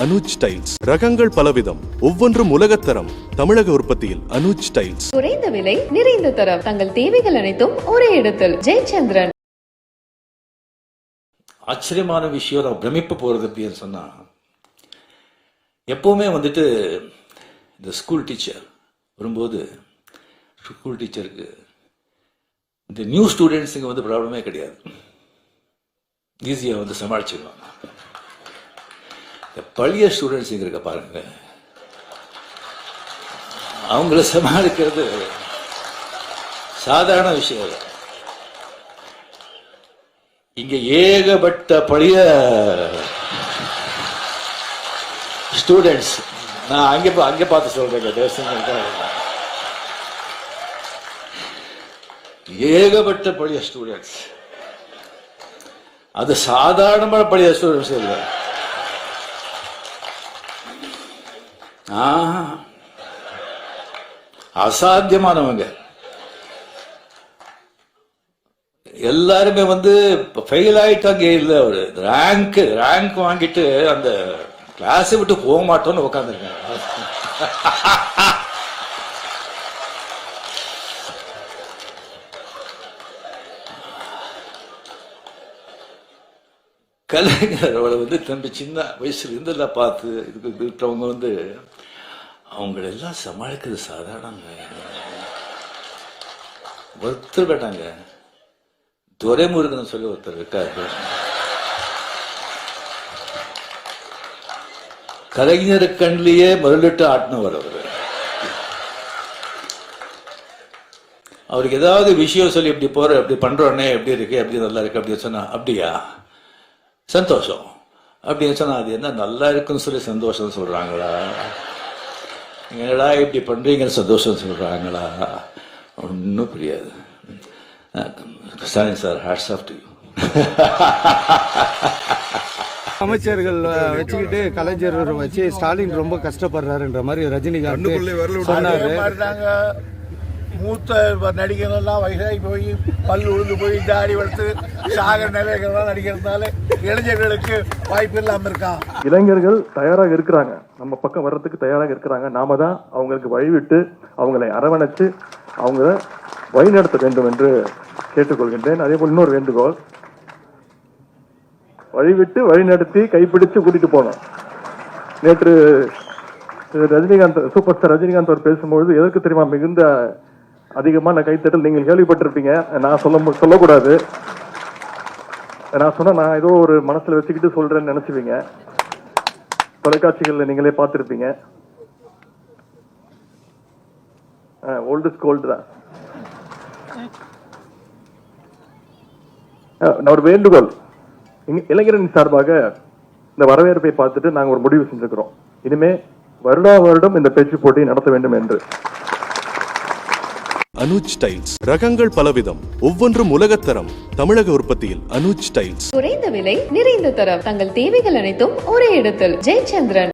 Anuj tiles. ரகங்கள் பலவிதம். ஒவ்வொன்றும் உலகத்தரம் தமிழக உற்பத்தியில் அனுஜ் டைல்ஸ். குறைந்த விலை நிறைந்த தரம். தங்கள் தேவைகள் அனைத்தும் ஒரே இடத்தில். ஜெயச்சந்திரன். ஆச்சரியமான விஷயம். நான் பிரமிப்பு போகிறது அப்படின்னு சொன்னால் எப்போவுமே வந்துட்டு இந்த ஸ்கூல் டீச்சர் வரும்போது ஸ்கூல் டீச்சருக்கு இந்த நியூ ஸ்டூடெண்ட்ஸுங்க வந்து ப்ராப்ளமே கிடையாது. ஈஸியாக வந்து சமாளிச்சிடுவாங்க இந்த பழைய ஸ்டூடெண்ட்ஸுங்க இருக்க பாருங்க. அவங்கள சமாளிக்கிறது சாதாரண விஷயம் இல்லை இங்க ஏகப்பட்ட பழைய ஸ்டூடெண்ட்ஸ் நான் அங்கே பா- பார்த்து சொல்றேங்க தேவசங்க ஏகப்பட்ட பழைய ஸ்டூடெண்ட்ஸ் அது சாதாரணமான பழைய ஸ்டூடெண்ட்ஸ் இல்லை. அசாத்தியமானவங்க. எல்லாருமே வந்து ஃபெயில் ஆயிட்டாங்க இல்லை ஒரு ரேங்க் ரேங்க் வாங்கிட்டு அந்த கிளாஸை விட்டு போக மாட்டோம்னு உட்காந்துருக்காங்க கலைஞரோட வந்து தம்பி சின்ன வயசுல இருந்தெல்லாம் பார்த்து இதுக்கு இருக்கிறவங்க வந்து அவங்களெல்லாம் சமாளிக்கிறது சாதாரணங்க. ஒருத்தர் கேட்டாங்க துரைமுருகன் சொல்லி ஒருத்தர் இருக்காரு. கலைஞர் கண்லேயே முதலிட்டு ஆட்டினவர் அவர். அவருக்கு ஏதாவது விஷயம் சொல்லி இப்படி போற இப்படி பண்றோன்னே எப்படி இருக்கு எப்படி நல்லா இருக்கு அப்படின்னு சொன்னா அப்படியா? சந்தோஷம். அப்படின்னு சொன்னா அது என்ன நல்லா இருக்குன்னு சொல்லி சந்தோஷம் சொல்றாங்களா? என்னடா இப்படி பண்றீங்கன்னு சந்தோஷம் சொல்றாங்களா? ஒன்றும் புரியாது. Stalin sir hats off to அமைச்சர்கள் வச்சுக்கிட்டு கலைஞர் வச்சு ஸ்டாலின் ரொம்ப கஷ்டப்படுறாருன்ற மாதிரி ரஜினிகாந்த் சொன்னாரு. மூத்த நடிகர்கள்லாம் வயசாகி போய் பல் உழுந்து போய் தாடி வளர்த்து சாகர நிலைகள்லாம் நடிக்கிறதுனால இளைஞர்களுக்கு வாய்ப்பு இல்லாமல் இருக்கான் இளைஞர்கள் தயாராக இருக்கிறாங்க. நம்ம பக்கம் வர்றதுக்கு தயாராக இருக்கிறாங்க. நாம தான் அவங்களுக்கு வழிவிட்டு அவங்களை அரவணைச்சு அவங்கள வழிநடத்த வேண்டும் என்று கேட்டுக்கொள்கின்றேன். அதே போல் இன்னொரு வேண்டுகோள். வழிவிட்டு வழிநடத்தி கைப்பிடிச்சு கூட்டிட்டு போனோம் நேற்று ரஜினிகாந்த் சூப்பர் ஸ்டார் ரஜினிகாந்த் அவர் பேசும்பொழுது எதற்கு தெரியுமா மிகுந்த அதிகமான கைத்தட்டல் நீங்கள் கேள்விப்பட்டிருப்பீங்க. நான் சொல்ல மு- சொல்லக்கூடாது. நான் சொன்னால் நான் ஏதோ ஒரு மனசுல வச்சுக்கிட்டு சொல்றேன்னு நினைச்சுவீங்க தொலைக்காட்சிகள்ல நீங்களே பார்த்திருப்பீங்க. ஓல்டு கோல்டு தான். நான் ஒரு வேண்டுகோள். இளைஞரின் சார்பாக இந்த வரவேற்பை பார்த்துட்டு நாங்க ஒரு முடிவு செஞ்சுக்கிறோம் இனிமே வருடா வருடம் இந்த பேச்சு போட்டி நடத்த வேண்டும் என்று. அனுஜ் டைல்ஸ். ரகங்கள் பலவிதம். ஒவ்வொன்றும் உலகத்தரம் தமிழக உற்பத்தியில் அனுஜ் டைல்ஸ். குறைந்த விலை நிறைந்த தரம். தங்கள் தேவைகள் அனைத்தும் ஒரே இடத்தில். ஜெயச்சந்திரன்.